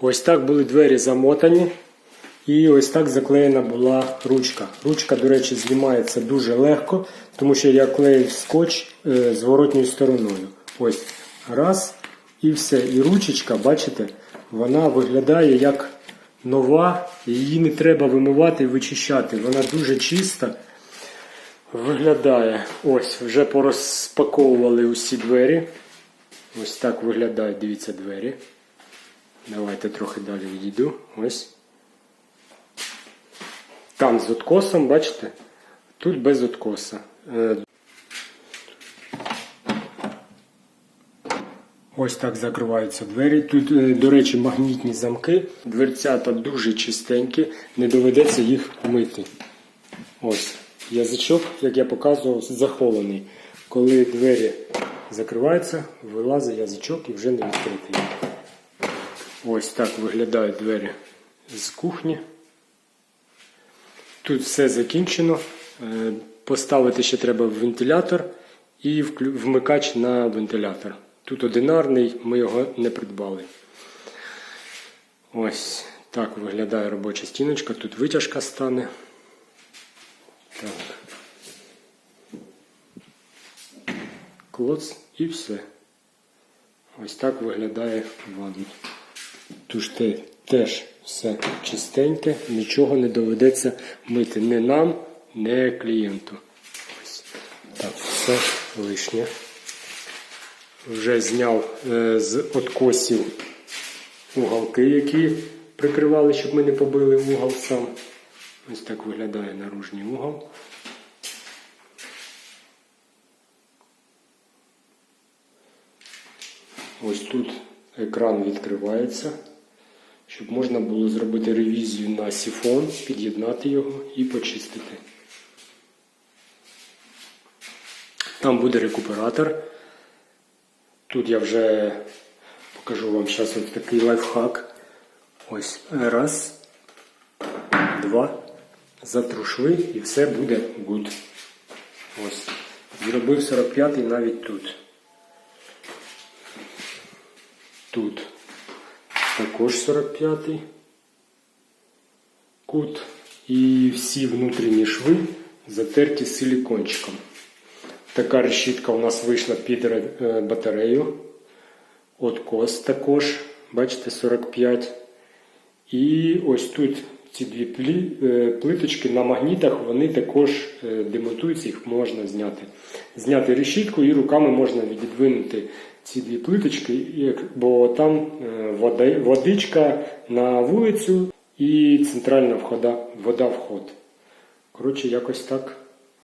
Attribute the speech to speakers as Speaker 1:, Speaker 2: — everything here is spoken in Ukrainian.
Speaker 1: Ось так були двері замотані. І ось так заклеєна була ручка. Ручка, до речі, знімається дуже легко, тому що я клеїв скотч е, зворотньою стороною. Ось раз і все. І ручечка, бачите, вона виглядає як нова, її не треба вимивати і вичищати. Вона дуже чиста виглядає. Ось, вже порозпаковували усі двері. Ось так виглядають, дивіться, двері. Давайте трохи далі відійду. Ось. Там з откосом, бачите? Тут без откоса. Е, Ось так закриваються двері. Тут, е, до речі, магнітні замки. Дверцята дуже чистенькі, не доведеться їх мити. Ось язичок, як я показував, захований. Коли двері закриваються, вилазить язичок і вже не відкритий. Ось так виглядають двері з кухні. Тут все закінчено. Е, Поставити ще треба вентилятор і вмикач на вентилятор. Тут одинарний, ми його не придбали. Ось так виглядає робоча стіночка. Тут витяжка стане. Так. Клоц і все. Ось так виглядає ванна. Те- теж все чистеньке, нічого не доведеться мити ні нам, ні клієнту. Ось так, все лишнє. Вже зняв е, з откосів уголки, які прикривали, щоб ми не побили угол сам. Ось так виглядає наружній угол. Ось тут екран відкривається, щоб можна було зробити ревізію на сифон, під'єднати його і почистити. Там буде рекуператор. Тут я вже покажу вам зараз ось такий лайфхак. Ось раз, два, затрушли і все буде good. Ось. Зробив 45-й навіть тут. Тут також 45-й кут. І всі внутрішні шви затерті силікончиком. Така решітка у нас вийшла під е, батарею. Откос також, бачите, 45. І ось тут ці дві е, плиточки на магнітах, вони також е, демонтуються, їх можна зняти. Зняти решітку і руками можна відвинути ці дві плиточки, бо там е, водичка на вулицю і центральна входа, вода вход. Коротше, якось так.